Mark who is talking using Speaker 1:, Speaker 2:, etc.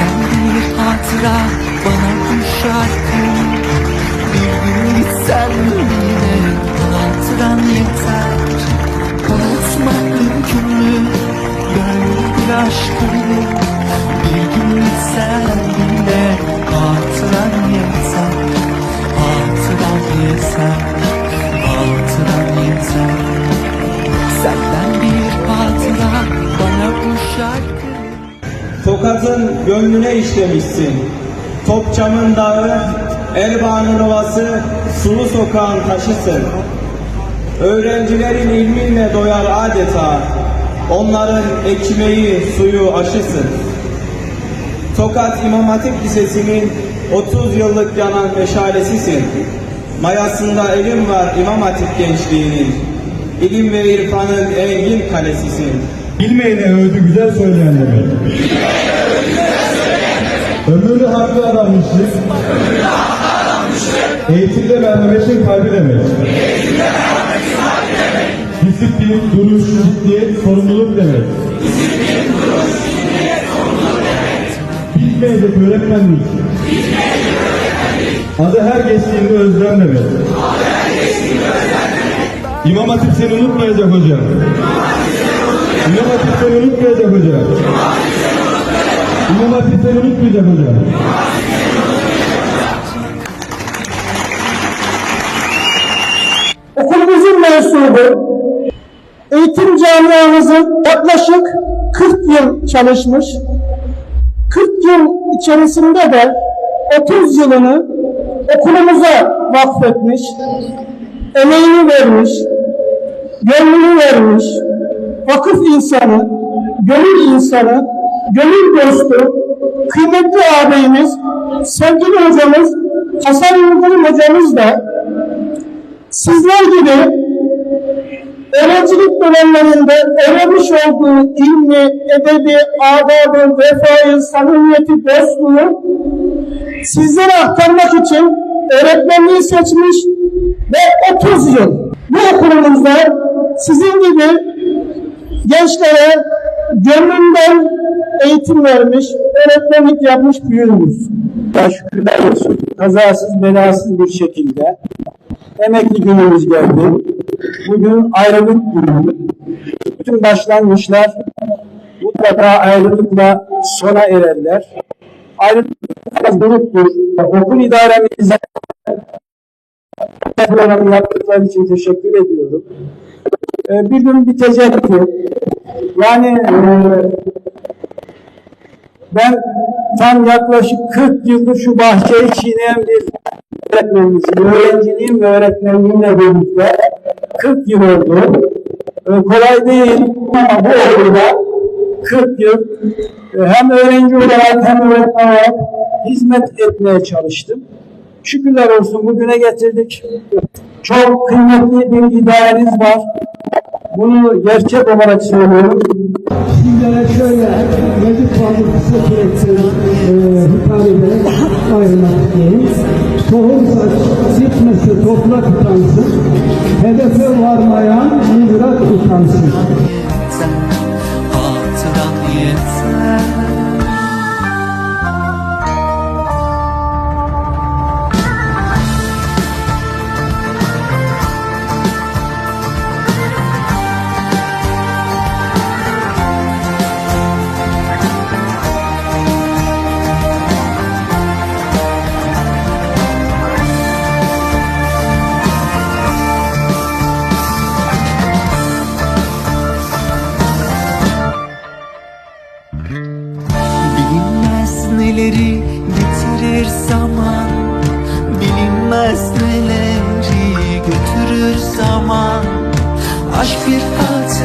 Speaker 1: Senden bir hatıra bana bu şarkı. Bir gün gitsen yine hatıran yeter
Speaker 2: Tokat'ın gönlüne işlemişsin. Topçam'ın dağı, Erbaa'nın ovası, Sulu sokağın taşısın. Öğrencilerin ilminle doyar adeta, onların ekmeği, suyu aşısın. Tokat İmam Hatip Lisesi'nin 30 yıllık yanan meşalesisin. Mayasında elim var İmam Hatip gençliğinin. İlim ve irfanın engin kalesisin.
Speaker 3: Bilmeyene övdü güzel söyleyen demek. Ömrünü haklı adamışlık. Eğitimde merhametin kalbi demek. Disiplin, duruş, ciddiyet, sorumluluk demek. Bitmeyecek öğretmenlik. Adı her geçtiğinde özlem demek. İmam Hatip seni unutmayacak hocam. İmam Hatip seni unutmayacak hocam. İmam Hatip seni unutmayacak hocam.
Speaker 4: Okulumuzun mensubu, eğitim camiamızın yaklaşık 40 yıl çalışmış, 40 yıl içerisinde de 30 yılını okulumuza vakfetmiş, emeğini vermiş, gönlünü vermiş, vakıf insanı, gönül insanı, gönül dostu, kıymetli ağabeyimiz, sevgili hocamız, Hasan Yıldırım hocamız da sizler gibi öğrencilik dönemlerinde öğrenmiş olduğu ilmi, edebi, adabı, vefayı, samimiyeti, dostluğu sizlere aktarmak için öğretmenliği seçmiş ve 30 yıl bu okulumuzda sizin gibi gençlere gönlünden eğitim vermiş, öğretmenlik yapmış büyüğümüz. Şükürler olsun. Kazasız belasız bir şekilde emekli günümüz geldi. Bugün ayrılık günü. Bütün başlangıçlar mutlaka ayrılıkla sona ererler. Ayrılık biraz gruptur. Okul idaremize programı yaptıkları için teşekkür ediyorum. Ee, bir gün bitecekti. Yani e, ben tam yaklaşık 40 yıldır şu bahçeyi çiğneyen bir öğretmenimizim. Öğrenciliğim ve öğretmenliğimle birlikte 40 yıl oldu. Ee, kolay değil ama bu okulda 40 yıl e, hem öğrenci olarak hem öğretmen olarak hizmet etmeye çalıştım. Şükürler olsun bugüne getirdik. Çok kıymetli bir idareniz var. Bunu gerçek olarak söylüyorum.
Speaker 5: Sizlere şöyle Mecid Fazıl kısa süreçte e, hitap ederek ayrılmak isteyeyim. Soğuk saç gitmesi toprak utansın, hedefe varmayan mihrak utansın.
Speaker 1: Hatıran yeter neleri getirir zaman Bilinmez neleri götürür zaman. Aşk bir hatıradır